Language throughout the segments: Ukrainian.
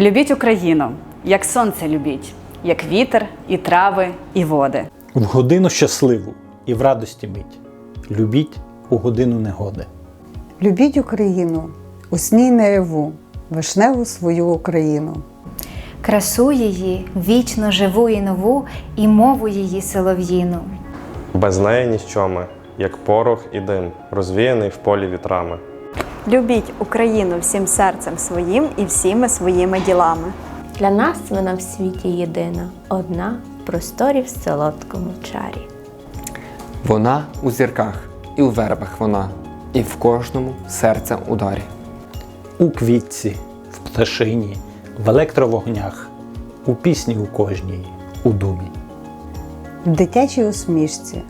Любіть Україну, як сонце любіть, як вітер, і трави, і води. В годину щасливу і в радості мить. Любіть у годину негоди. Любіть Україну, у сні й наяву, вишневу свою Україну. красу її, вічно живу і нову, і мову її солов'їну. Без неї ніщо ми, як порох і дим, розвіяний в полі вітрами. Любіть Україну всім серцем своїм і всіми своїми ділами. Для нас вона в світі єдина, одна в просторі в солодкому чарі. Вона у зірках, і у вербах вона, і в кожному серцем ударі. У квітці, в пташині, в електровогнях, у пісні у кожній, у думі. В дитячій усмішці,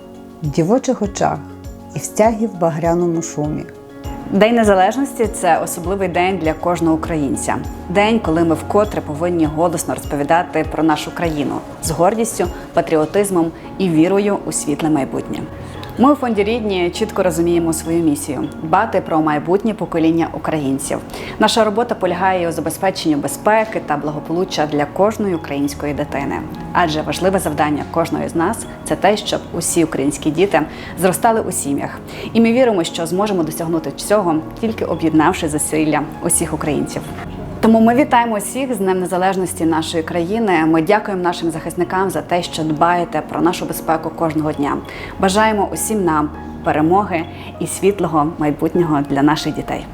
в дівочих очах і в стягі в багряному шумі. День Незалежності це особливий день для кожного українця. День, коли ми вкотре повинні голосно розповідати про нашу країну з гордістю, патріотизмом і вірою у світле майбутнє. Ми у фонді рідні чітко розуміємо свою місію дбати про майбутнє покоління українців. Наша робота полягає у забезпеченні безпеки та благополуччя для кожної української дитини. Адже важливе завдання кожної з нас це те, щоб усі українські діти зростали у сім'ях. І ми віримо, що зможемо досягнути цього тільки об'єднавши зусилля усіх українців. Тому ми вітаємо всіх з Днем Незалежності нашої країни. Ми дякуємо нашим захисникам за те, що дбаєте про нашу безпеку кожного дня. Бажаємо усім нам перемоги і світлого майбутнього для наших дітей.